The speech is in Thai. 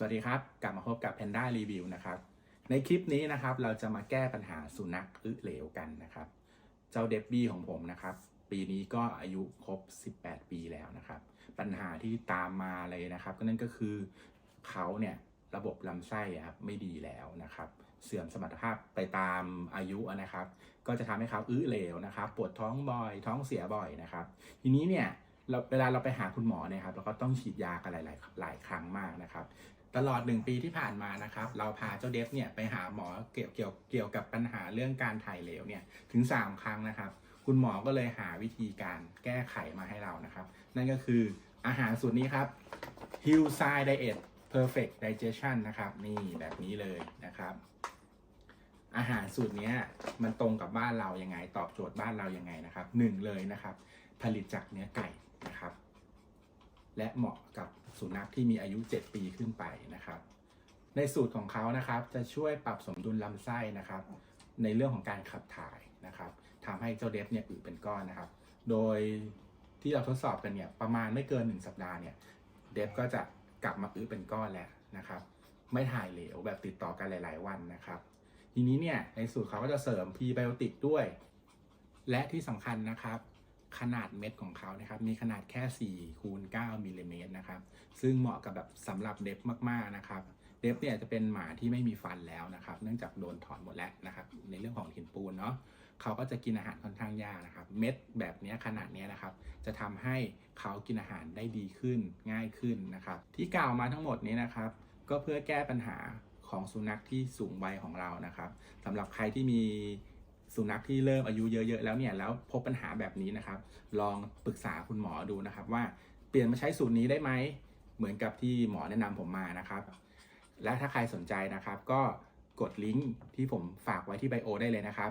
สวัสดีครับ กลับมาพบกับ Panda Review นะครับ ในคลิปนี้นะครับเราจะมาแก้ปัญหาสุนัขอึเหลวกันนะครับ เจ้าเดบบี้ของผมนะครับ ปีนี้ก็อายุครบ 18 ปีแล้วนะครับ ปัญหาที่ตามมาเลยนะครับ ก็นั่นก็คือเขาเนี่ยระบบลำไส้อะครับไม่ดีแล้วนะครับ เสื่อมสมรรถภาพไปตามอายุนะครับ ก็จะทำให้เขาอื้อเหลวนะครับ ปวดท้องบ่อยท้องเสียบ่อยนะครับ ทีนี้เนี่ยเราเวลาเราไปหาคุณหมอเนี่ยครับเราก็ต้องฉีดยากันหลายๆหลายครั้งมากนะครับ ตลอด 1 ปีที่ผ่านมานะครับเราพาเจ้าเดฟเนี่ยไปหาหมอเกี่ยวเกี่ยวเกี่ยวกับปัญหาเรื่องการถ่ายเหลวเนี่ยถึง 3 ครั้งนะครับ คุณหมอก็เลยหาวิธีการแก้ไขมาให้เรานะครับ นั่นก็คืออาหารสูตรนี้ครับ Hillside Diet Perfect Digestion นะครับ นี่แบบนี้เลยนะครับ อาหารสูตรนี้มันตรงกับบ้านเรายังไง ตอบโจทย์บ้านเรายังไงนะครับหนึ่งเลยนะครับ ผลิตจากเนื้อไก่นะครับ และเหมาะกับสุนัขที่มีอายุ 7 ปีขึ้นไปนะครับ ในสูตรของเขานะครับจะช่วยปรับสมดุลลำไส้นะครับ ในเรื่องของการขับถ่ายนะครับทำให้เจ้าเดฟเนี่ยอืดเป็นก้อนนะครับ โดยที่เราทดสอบกันเนี่ยประมาณไม่เกิน 1 สัปดาห์เนี่ยเดฟก็จะกลับมาอืดเป็นก้อนแล้วนะครับ ไม่ถ่ายเหลวแบบติดต่อกันหลาย ๆ วันนะครับ ทีนี้เนี่ยในสูตรเขาก็จะเสริมพรีไบโอติกด้วย และที่สำคัญนะครับ ขนาดเม็ดของเขานะครับ มีขนาดแค่4คูณ9มิลลิเมตรนะครับ ซึ่งเหมาะกับแบบสำหรับเดฟมากๆนะครับ เดฟเนี่ยจะเป็นหมาที่ไม่มีฟันแล้วนะครับ เนื่องจากโดนถอนหมดแล้วนะครับ ในเรื่องของหินปูนเนาะเขาก็จะกินอาหารค่อนข้างยากนะครับ เม็ดแบบนี้ขนาดนี้นะครับ จะทำให้เขากินอาหารได้ดีขึ้นง่ายขึ้นนะครับ ที่กล่าวมาทั้งหมดนี้นะครับ ก็เพื่อแก้ปัญหาของสุนัขที่สูงวัยของเรานะครับสำหรับใครที่มี สุนัขที่เริ่มอายุเยอะๆแล้วเนี่ยแล้วพบปัญหาแบบนี้นะครับ ลองปรึกษาคุณหมอดูนะครับ ว่าเปลี่ยนมาใช้สูตรนี้ได้ไหมเหมือนกับที่หมอแนะนำผมมานะครับ และถ้าใครสนใจนะครับ ก็กดลิงก์ที่ผมฝากไว้ที่ไบโอได้เลยนะครับ